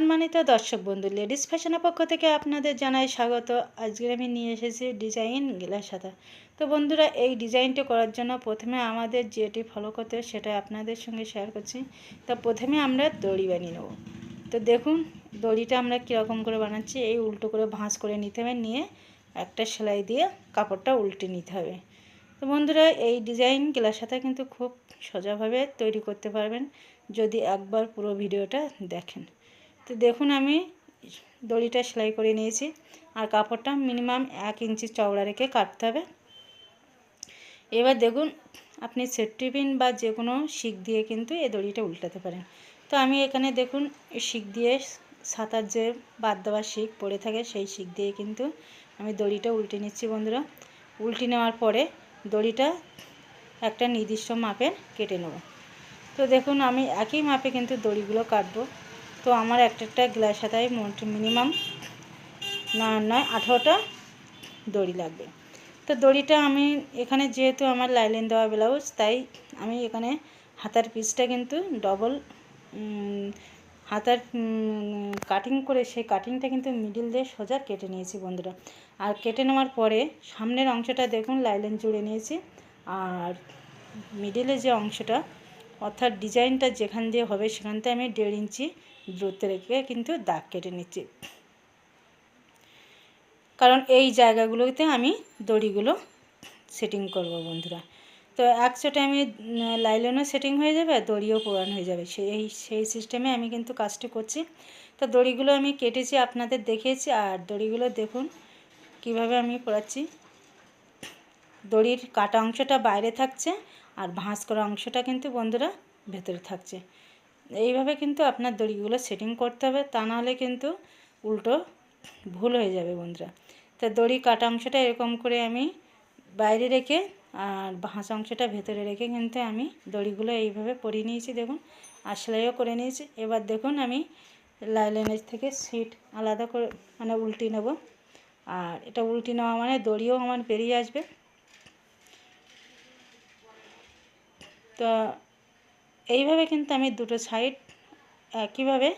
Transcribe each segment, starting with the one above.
সম্মানিত দর্শক বন্ধু, লেডিস ফ্যাশনের পক্ষ থেকে আপনাদের জানাই স্বাগত। আজকে আমি নিয়ে এসেছি ডিজাইন গেলার সাথে। তো বন্ধুরা, এই ডিজাইনটা করার জন্য প্রথমে আমাদের যেটি ফলো করতে সেটা আপনাদের সঙ্গে শেয়ার করছি। তো প্রথমে আমরা দড়ি বানিয়ে নেব। তো দেখুন, দড়িটা আমরা কীরকম করে বানাচ্ছি। এই উল্টো করে ভাঁজ করে নিতে হবে, নিয়ে একটা সেলাই দিয়ে কাপড়টা উল্টে নিতে হবে। তো বন্ধুরা, এই ডিজাইন গেলার সাথে কিন্তু খুব সোজাভাবে তৈরি করতে পারবেন। যদি একবার পুরো ভিডিওটা দেখেন। তো দেখুন আমি দড়িটা সেলাই করে নিয়েছি আর কাপড়টা মিনিমাম এক ইঞ্চি চওড়া রেখে কাটতে হবে। এবার দেখুন, আপনি সেট্রিপিন বা যে কোনো শিক দিয়ে কিন্তু এই দড়িটা উল্টাতে পারেন। তো আমি এখানে দেখুন শিক দিয়ে সাঁতার যে বাদ দেওয়ার শিক পড়ে থাকে সেই শিক দিয়ে কিন্তু আমি দড়িটা উল্টে নিচ্ছি বন্ধুরা। উল্টে নেওয়ার পরে দড়িটা একটা নির্দিষ্ট মাপের কেটে নেব। তো দেখুন, আমি একই মাপে কিন্তু দড়িগুলো কাটবো। তো আমার একটা একটা গ্লাস হাতায় মিনিমাম না, নয়, আঠারোটা দড়ি লাগবে। তো দড়িটা আমি এখানে যেহেতু আমার লাইলেন দেওয়া ব্লাউজ, তাই আমি এখানে হাতার পিসটা কিন্তু ডবল হাতার কাটিং করে সেই কাটিংটা কিন্তু মিডিল দিয়ে সোজা কেটে নিয়েছি বন্ধুরা। আর কেটে নেওয়ার পরে সামনের অংশটা দেখুন, লাইলেন জুড়ে নিয়েছি। আর মিডিলে যে অংশটা অর্থাৎ ডিজাইনটা যেখান দিয়ে হবে সেখান থেকে আমি দেড় ইঞ্চি দূরত্বে রেখে কিন্তু দাগ কেটে নিচ্ছি। কারণ এই জায়গাগুলোতে আমি দড়িগুলো সেটিং করব বন্ধুরা। তো এক একশোটা আমি লাইলনও সেটিং হয়ে যাবে, দড়িও পোড়ান হয়ে যাবে। সেই সেই সিস্টেমে আমি কিন্তু কাজটি করছি। তো দড়িগুলো আমি কেটেছি, আপনাদের দেখিয়েছি, আর দড়িগুলো দেখুন কীভাবে আমি পড়াচ্ছি। দড়ির কাটা অংশটা বাইরে থাকছে আর ভাঁজ করা অংশটা কিন্তু বন্ধুরা ভেতরে থাকছে। এইভাবে কিন্তু আপনার দড়িগুলো সেটিং করতে হবে, তা নাহলে কিন্তু উল্টো ভুল হয়ে যাবে বন্ধুরা। তো দড়ি কাটা অংশটা এরকম করে আমি বাইরে রেখে আর ভাঁজ অংশটা ভেতরে রেখে কিন্তু আমি দড়িগুলো এইভাবে পরিয়ে নিয়েছি দেখুন, আর সেলাইও করে নিয়েছি। এবার দেখুন আমি লাইলেনের থেকে সিট আলাদা করে মানে উল্টি নেব। আর এটা উল্টি নেওয়া মানে দড়িও আমার বেরিয়ে আসবে। তো এইভাবে কিন্তু আমি দুটো সাইড একইভাবে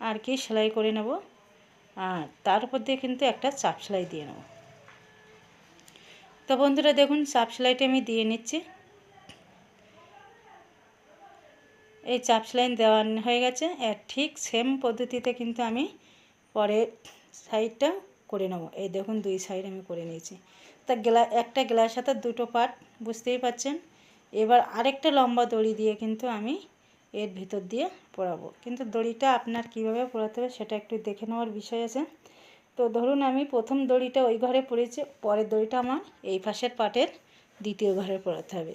আর কি সেলাই করে নেব। আর তার উপর দিয়ে কিন্তু একটা চাপ সেলাই দিয়ে নেব। তো বন্ধুরা দেখুন, চাপ সেলাইটা আমি দিয়ে নিচ্ছি। এই চাপ সেলাই দেওয়া হয়ে গেছে। আর ঠিক সেম পদ্ধতিতে কিন্তু আমি পরে সাইডটা করে নেব। এই দেখুন, দুই সাইড আমি করে নিয়েছি। তা গ্লা, একটা গ্লাস হাতে দুটো পার্ট বুঝতেই পাচ্ছেন এবার আরেকটা লম্বা দড়ি দিয়ে কিন্তু আমি এর ভিতর দিয়ে পরাবো কিন্তু দড়িটা আপনার কীভাবে পরাতে হবে সেটা একটু দেখে নেওয়ার বিষয় আছে। তো ধরুন আমি প্রথম দড়িটা ওই ঘরে পড়েছি, পরের দড়িটা আমার এই পাশের পাটের দ্বিতীয় ঘরে পড়াতে হবে।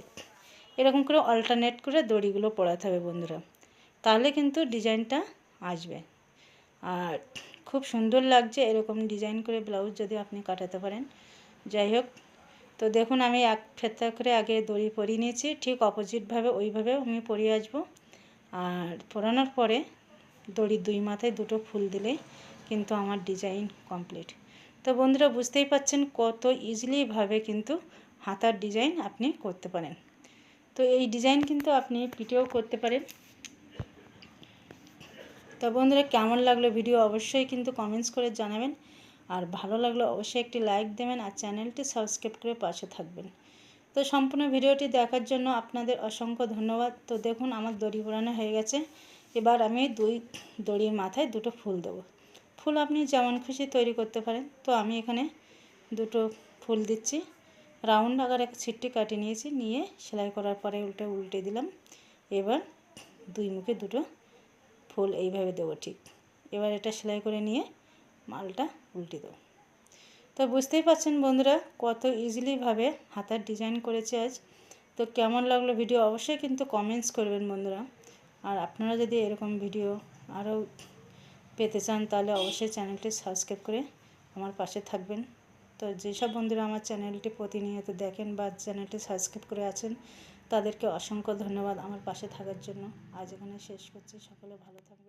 এরকম করে অল্টারনেট করে দড়িগুলো পড়াতে হবে বন্ধুরা। তাহলে কিন্তু ডিজাইনটা আসবে। আর খুব সুন্দর লাগছে এরকম ডিজাইন করে ব্লাউজ যদি আপনি কাটাতে পারেন। যাই হোক তো দেখুন, আমি এক ফেতা করে আগে দড়ি পরিয়ে নিয়েছি। ঠিক অপোজিটভাবে ওইভাবে আমি পরিয়ে আসব। আর পরানোর পরে দড়ির দুই মাথায় দুটো ফুল দিলে কিন্তু আমার ডিজাইন কমপ্লিট। তো বন্ধুরা, বুঝতেই পাচ্ছেন কত ইজিলিভাবে কিন্তু হাতার ডিজাইন আপনি করতে পারেন। তো এই ডিজাইন কিন্তু আপনি পিটেও করতে পারেন। তো বন্ধুরা, কেমন লাগল ভিডিও অবশ্যই কিন্তু কমেন্টস করে জানাবেন। আর ভালো লাগলে অবশ্যই একটি লাইক দেবেন আর চ্যানেলটি সাবস্ক্রাইব করে পাশে থাকবেন। তো সম্পূর্ণ ভিডিওটি দেখার জন্য আপনাদের অসংখ্য ধন্যবাদ। তো দেখুন আমার দড়ি পোড়ানো হয়ে গেছে। এবার আমি দুই দড়ির মাথায় দুটো ফুল দেবো। ফুল আপনি যেমন খুশি তৈরি করতে পারেন। তো আমি এখানে দুটো ফুল দিচ্ছি। রাউন্ড আকার এক ছিটটি কাটিয়ে নিয়েছি। নিয়ে সেলাই করার পরে উল্টে উল্টে দিলাম। এবার দুই মুখে দুটো ফুল এইভাবে দেবো ঠিক। এবার এটা সেলাই করে নিয়ে মালটা উল্টে দেবো। তো বুঝতেই পারছেন বন্ধুরা কত ইজিলিভাবে হাতার ডিজাইন করেছে আজ। তো কেমন লাগল ভিডিও অবশ্যই কিন্তু কমেন্টস করবেন বন্ধুরা। আর আপনারা যদি এরকম ভিডিও আরও পেতে চান তাহলে অবশ্যই চ্যানেলটি সাবস্ক্রাইব করে আমার পাশে থাকবেন। তো যেসব বন্ধুরা আমার চ্যানেলটি প্রতিনিয়ত দেখেন বা চ্যানেলটি সাবস্ক্রাইব করে আছেন, তাদেরকে অসংখ্য ধন্যবাদ আমার পাশে থাকার জন্য। আজ এখানে শেষ করছি। সকলে ভালো থাকবে